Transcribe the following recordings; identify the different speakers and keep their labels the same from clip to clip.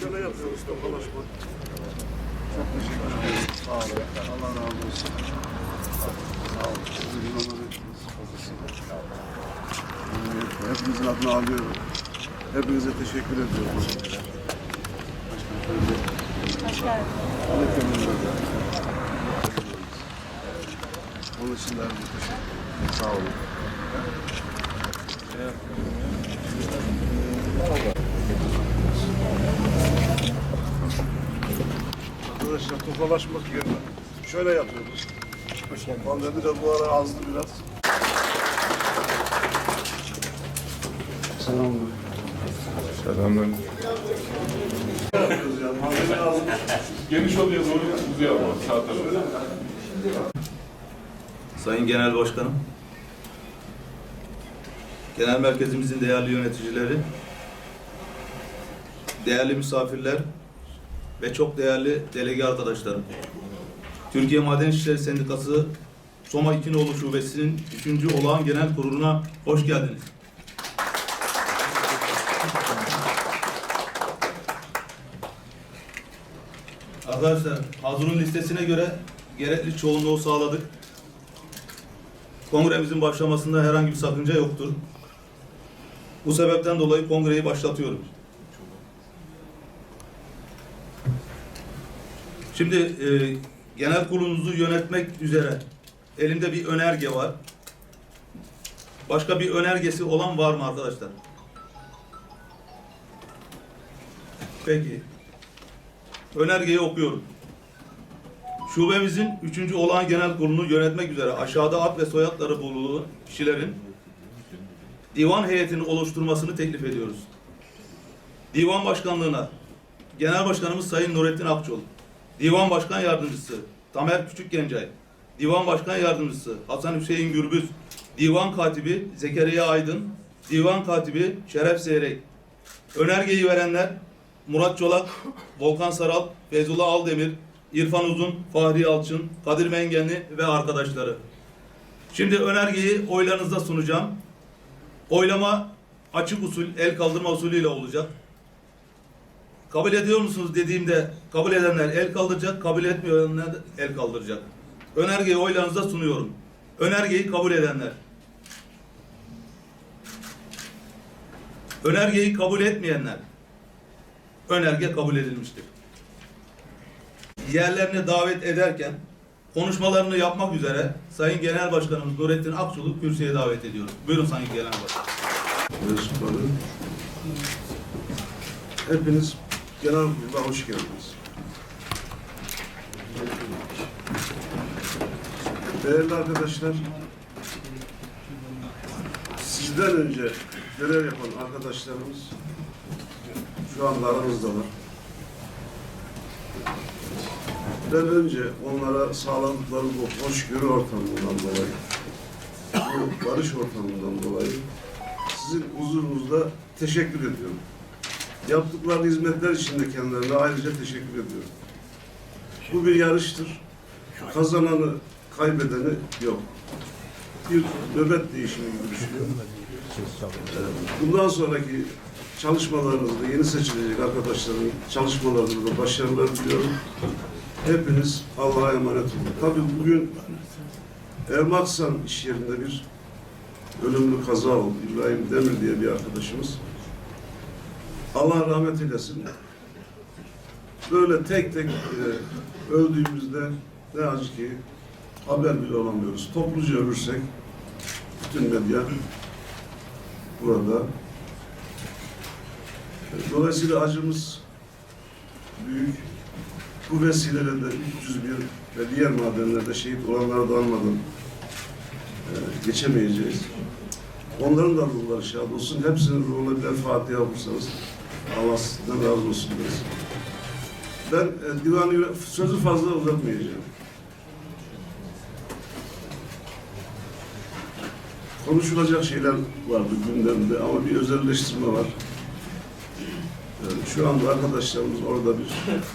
Speaker 1: Şöyle yapıyoruz tokalaşma. Çok teşekkür ederim. Sağ olun. Allah razı olsun. Sağ olun. Bugün onları fazlasıyla. Ee, Hepinizin adını alıyorum. Hepinize teşekkür ediyorum. Başkanım. Onun için de teşekkür ederim. Sağ olun. Arkadaşlar tokalaşmak yerine şöyle yapıyoruz. Pandemi de bu ara azdı biraz. Pandemi azmış.
Speaker 2: Geniş oluyor doğru uzuyor ama sağ tarafa.
Speaker 3: Sayın Genel Başkanım, Genel Merkezimizin değerli yöneticileri, değerli misafirler ve çok değerli delege arkadaşlarım. Türkiye Maden İşleri Sendikası Soma İkinoğlu Şubesi'nin 3. Olağan Genel Kurulu'na hoş geldiniz. Arkadaşlar, hazırın listesine göre gerekli çoğunluğu sağladık. Kongremizin başlamasında herhangi bir sakınca yoktur. Bu sebepten dolayı kongreyi başlatıyorum. Şimdi e, genel kurulunuzu yönetmek üzere elimde bir önerge var. Başka bir önergesi olan var mı arkadaşlar? Peki. Önergeyi okuyorum. Şubemizin 3. olağan genel kurulunu yönetmek üzere aşağıda ad ve soyadları bulunan kişilerin divan heyetini oluşturmasını teklif ediyoruz. Divan başkanlığına Genel Başkanımız Sayın Nurettin Akçol, Divan Başkan Yardımcısı Tamer Küçükgencay, Divan Başkan Yardımcısı Hasan Hüseyin Gürbüz, Divan Katibi Zekeriya Aydın, Divan Katibi Şeref Zeyrek. Önergeyi verenler Murat Çolak, Volkan Saral, Feyzullah Aldemir, İrfan Uzun, Fahri Alçın, Kadir Mengenli ve arkadaşları. Şimdi önergeyi oylarınızda sunacağım. Oylama açık usul, el kaldırma usulüyle olacak. Kabul ediyor musunuz dediğimde kabul edenler el kaldıracak, kabul etmeyenler el kaldıracak. Önergeyi oylarınızda sunuyorum. Önergeyi kabul edenler. Önergeyi kabul etmeyenler. Önerge kabul edilmiştir. Yerlerine davet ederken konuşmalarını yapmak üzere Sayın Genel Başkanımız Nurettin Akçul'u kürsüye davet ediyoruz. Buyurun Sayın Genel Başkan.
Speaker 1: Hepiniz genel kurula hoş geldiniz. Değerli arkadaşlar, sizden önce görev yapan arkadaşlarımız şu anda aramızdalar. Ben önce onlara sağladıkları bu hoşgörü ortamından dolayı, bu barış ortamından dolayı sizin huzurunuzda teşekkür ediyorum. Yaptıkları hizmetler için de kendilerine ayrıca teşekkür ediyorum. Bu bir yarıştır. Kazananı, kaybedeni yok. Bir nöbet değişimi gibi düşünüyorum. Bundan sonraki çalışmalarınızda yeni seçilecek arkadaşların çalışmalarında da başarılar diliyorum. Hepiniz Allah'a emanet olun. Tabii bugün Ermaksan iş yerinde bir ölümlü kaza oldu. İbrahim Demir diye bir arkadaşımız. Allah rahmet eylesin. Böyle tek tek e, öldüğümüzde ne acı ki haber bile olamıyoruz. Topluca ölürsek bütün medya burada. Dolayısıyla acımız büyük. Bu vesileyle de 301 ve diğer madenlerde şehit olanları da anmadan e, geçemeyeceğiz. Onların da ruhları şad olsun. Hepsinin ruhuna birer Fatiha okursanız Allah sizden razı olsun deriz. Ben e, divanı sözü fazla uzatmayacağım. Konuşulacak şeyler vardı gündemde ama bir özelleştirme var. E, şu anda arkadaşlarımız orada bir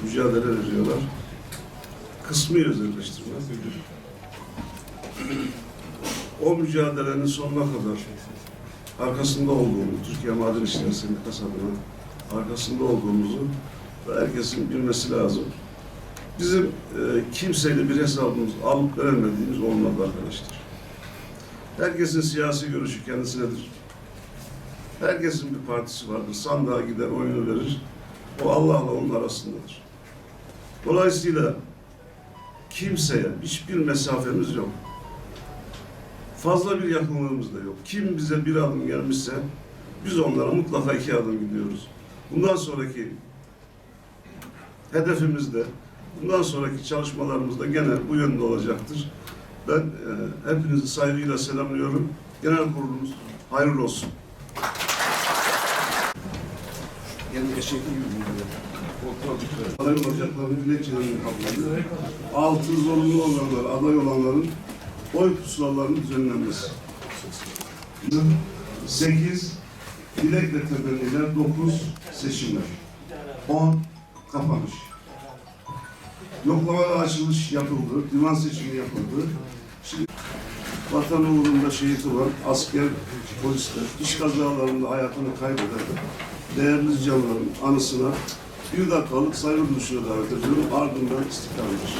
Speaker 1: mücadele veriyorlar. Kısmi özelleştirme. o mücadelenin sonuna kadar arkasında olduğumu, Türkiye Maden İşleri Sendikası adına arkasında olduğumuzu ve herkesin bilmesi lazım. Bizim e, kimseyle bir hesabımız alıp veremediğimiz olmadı arkadaşlar. Herkesin siyasi görüşü kendisinedir. Herkesin bir partisi vardır. Sandığa gider, oyunu verir. O Allah'la onun arasındadır. Dolayısıyla kimseye hiçbir mesafemiz yok. Fazla bir yakınlığımız da yok. Kim bize bir adım gelmişse biz onlara mutlaka iki adım gidiyoruz. Bundan sonraki hedefimiz de bundan sonraki çalışmalarımız da gene bu yönde olacaktır. Ben e, hepinizi saygıyla selamlıyorum. Genel kurulumuz hayırlı olsun. Aday olacaklarını dilekçelerini kapladı. Altı zorunlu olanlar, aday olanların oy pusulalarının düzenlenmesi. Sekiz, dilek ve temenniler, dokuz, seçimler. On, kapanış. Yoklama ve açılış yapıldı, divan seçimi yapıldı. Şimdi vatan uğrunda şehit olan asker, polisler, iş kazalarında hayatını kaybeden değerli canların anısına bir dakikalık saygı duruşuna davet ediyorum. Ardından istiklaldir.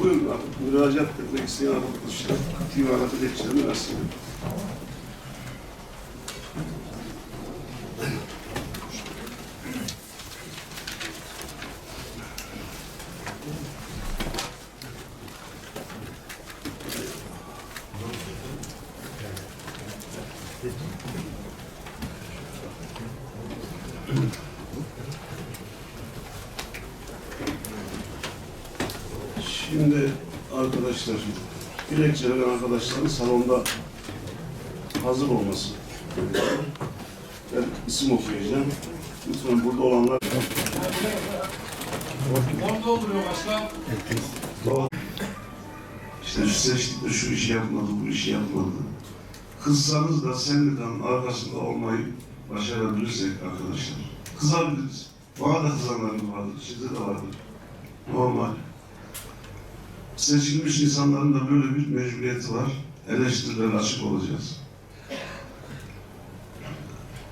Speaker 1: Buyurun abi. Müracaat etmek isteyen arkadaşlar divana dilekçelerini versin. Şimdi arkadaşlar, dilekçe veren arkadaşların salonda hazır olması. Ben isim okuyacağım. Lütfen burada olanlar...
Speaker 4: Orada oluyor başkan.
Speaker 1: İşte şu seçtikte şu işi yapmadı, bu işi yapmadı. Kızsanız da sendikanın arkasında olmayı başarabilirsek arkadaşlar. Kızabiliriz. Bana da kızanlarımız vardır, sizde de vardır. Normal. Seçilmiş insanların da böyle bir mecburiyeti var. Eleştirilere açık olacağız.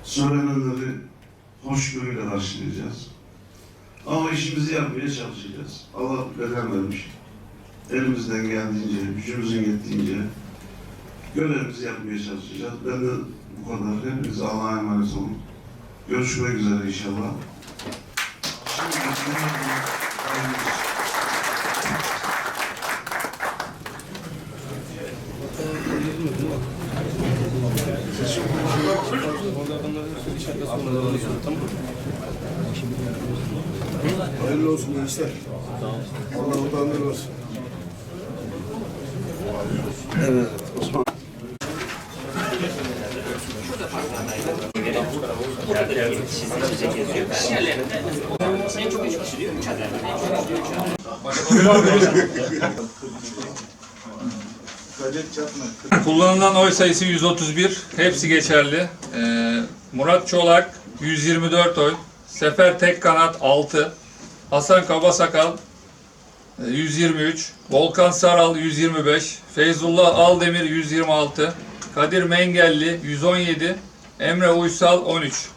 Speaker 1: Söylenenleri hoşgörüyle karşılayacağız. Ama işimizi yapmaya çalışacağız. Allah beden vermiş elimizden geldiğince, gücümüzün yettiğince görevimizi yapmaya çalışacağız. Ben de bu kadar. Hepinize Allah'a emanet olun. Görüşmek üzere inşallah. Hayırlı olsun gençler. Allah utandır olsun. Evet Osman.
Speaker 4: Kullanılan oy sayısı 131. Hepsi geçerli. Ee, Murat Çolak 124 oy. Sefer Tekkanat 6. Hasan Kabasakal e, 123. Volkan Saral 125. Feyzullah Aldemir 126. Kadir Mengelli 117. Emre Uysal 13.